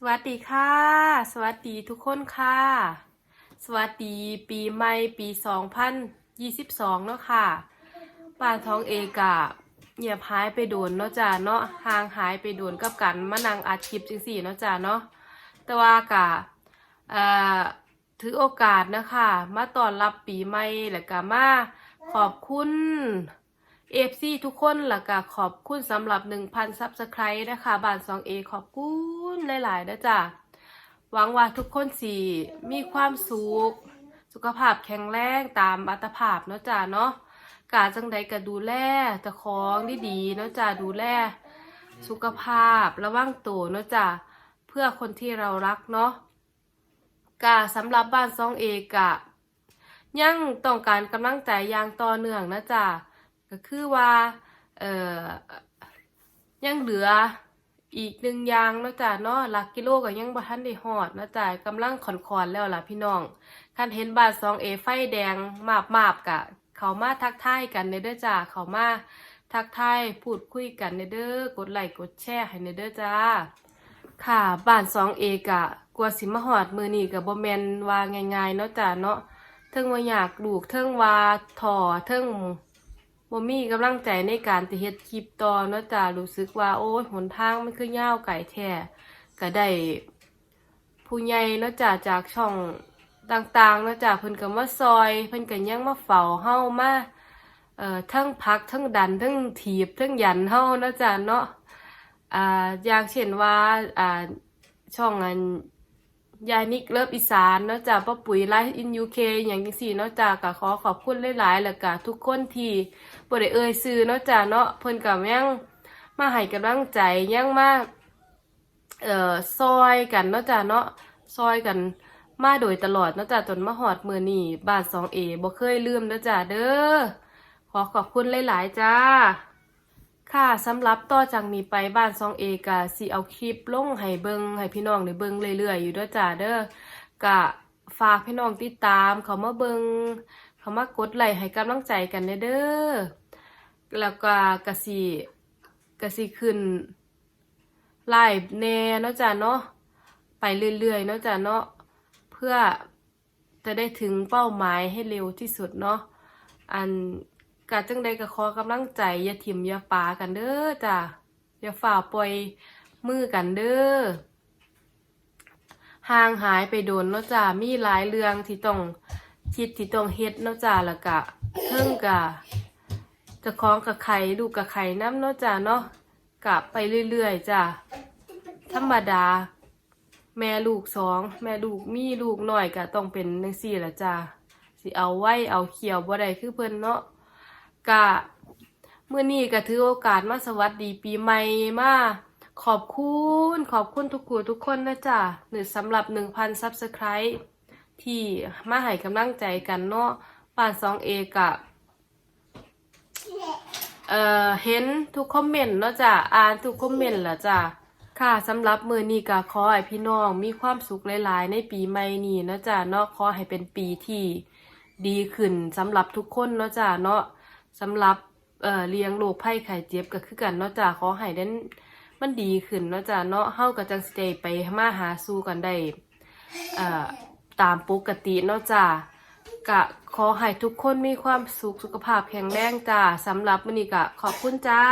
สวัสดีค่ะ สวัสดีทุกคนค่ะ สวัสดีปีใหม่ปี2022เนาะค่ะป้านท้องเอกะเงียบหายไปโดนเนาะจ้าเนาะห่างหายไปโดนกับกันมานั่งอัดคลิปจังสี่เนาะจ้าเนาะแต่ว่ากะเอ่อถือโอกาสนะคะมาต้อนรับปีใหม่แล้วก็มาขอบคุณเอฟซีทุกคนแล้วก็ขอบคุณสำหรับ1,000ซับสไครต์นะคะบ้าน 2A ขอบคุณ หลายๆนะจ้ะหวังว่าทุกคนสิมีความสุขสุขภาพแข็งแรงตามอัตภาพเนาะจ้ะเนาะกาจังใดก็ดูแลเจ้าของดีๆเนาะจ้ะดูแลสุขภาพระวังตัวเนาะจ้ะเพื่อคนที่เรารักเนาะกาสำหรับบ้าน 2A กะยังต้องการกำลังใจอย่างต่อเนื่องนะจ๊ะก็คือว่าเอ่อยังเหลือ อีกหนึ่งอย่างเนาะจ๊ะเนาะหลักกิโลก็ยังบ่ทันได้ฮอดนะจ๊ะกำลังขอนขอนๆแล้วล่ะพี่น้องคันเห็นบาท 2A ไฟแดงมาบมาบกะ เขามาทักทายกันในเด้อจ้าเขามาทักทายพูดคุยกันในเด้อกดไลค์กดแชร์ให้ในเด้อจ้าค่ะบ้าน 2A กะกว่าสิมาฮอดมือนี้ก็บ่แมนว่าง่ายๆเนาะจ้าเนาะเทิงว่าอยากลูกเทิงว่าถอเทิง บ่มีกำลังใจในการที่เฮ็ดคลิปต่อเนาะจ้ารู้สึกว่าโอ้ยหนทางมันคือยาวไกลแท้ก็ได้ผู้ใหญ่เนาะจ้าจากช่องต่างๆเนาะจ้าเพิ่นก็มาซอย เพิ่นก็ยังมาเฝ้าเฮามาเอ่อทั้งพักทั้งดันทั้งถีบทั้งยันเฮาเนาะจ้าเนาะอ่าอย่างเช่นว่าอ่าช่องอัน ยายนิกเลิฟอีสานเนาะจ้ะป้าปุ๋ยไลฟ์อินยูเคอย่างจังซี่เนาะจ้ะก็ขอขอบคุณหลายๆแล้วก็ทุกคนที่บ่ได้เอ่ยชื่อเนาะจ้ะเนาะเพิ่นก็ยังมาให้กำลังใจยังมาเอ่อซอยกันเนาะจ้ะเนาะซอยกันมาโดยตลอดเนาะจ้ะจนมาฮอดมือนี้บ้าน 2A บ่เคยลืมเนาะจ้ะเด้อขอขอบคุณหลายๆจ้า ค่ะสำหรับต่อจากนี้ไปบ้านซองเอกะสิเอาคลิปลงให้เบิงให้พี่น้องได้เบิงเรื่อยๆ อยู่ด้วยจ้าเด้อกะฝากพี่น้องติดตาม เขามาเบิงเขามากดไลค์ให้กำลังใจกันเด้อแล้วก็กะสิกะสิขึ้นไลฟ์แน่เนาะจ้าเนาะไปเรื่อยๆเนาะจ้าเนาะเพื่อจะได้ถึงเป้าหมายให้เร็วที่สุดเนาะอัน กะจังใดก็ขอกำลังใจอย่าถิ่มอย่าปากันเด้อจ้ะอย่าฝ่าปล่อยมือกันเด้อห่างหายไปโดนเนาะจ้ะมีหลายเรื่องที่ต้องคิดที่ต้องเฮ็ดเนาะจ้ะแล้วก็เพิ่งกะจะคล้องกับไข่ลูกกับไข่น้ำเนาะจ้ะเนาะกะไปเรื่อยๆจ้ะธรรมดา แม่ลูกสองแม่ลูกมีลูกหน่อยก็ต้องเป็นจังซี่ละจ้ะสิเอาไว้เอาเขียวบ่ได้คือเพิ่นเนาะ กะเมื่อนี้ก็ถือโอกาสมาสวัสดีปีใหม่มาขอบคุณขอบคุณทุกคนทุกคนนะจ๊ะหรือสำหรับ 1,000ซับสไครต์ที่มาให้กำลังใจกันเนาะป่าน 2A กะเอ่อเห็นทุกคอมเมนต์เนาะจ้ะอ่านทุกคอมเมนต์ละจ้ะค่ะสำหรับมือนี้ก็ขอให้พี่น้องมีความสุขหลาย ๆ ในปีใหม่นี้เนาะจ้ะเนาะขอให้เป็นปีที่ดีขึ้นสำหรับทุกคนเนาะจ้ะเนาะ สำหรับเอ่อเลี้ยงโรคไข้ไข้เจ็บก็คือกันเนาะจ้าขอให้นั้นมันดีขึ้นเนาะจ้าเนาะเฮาก็จังสเตย์ไปมาหาสู้กันได้เอ่อตามปกติเนาะจ้ากะขอให้ทุกคนมีความสุขสุขภาพแข็งแรงจ้าสำหรับมื้อนี้กะขอบคุณจ้า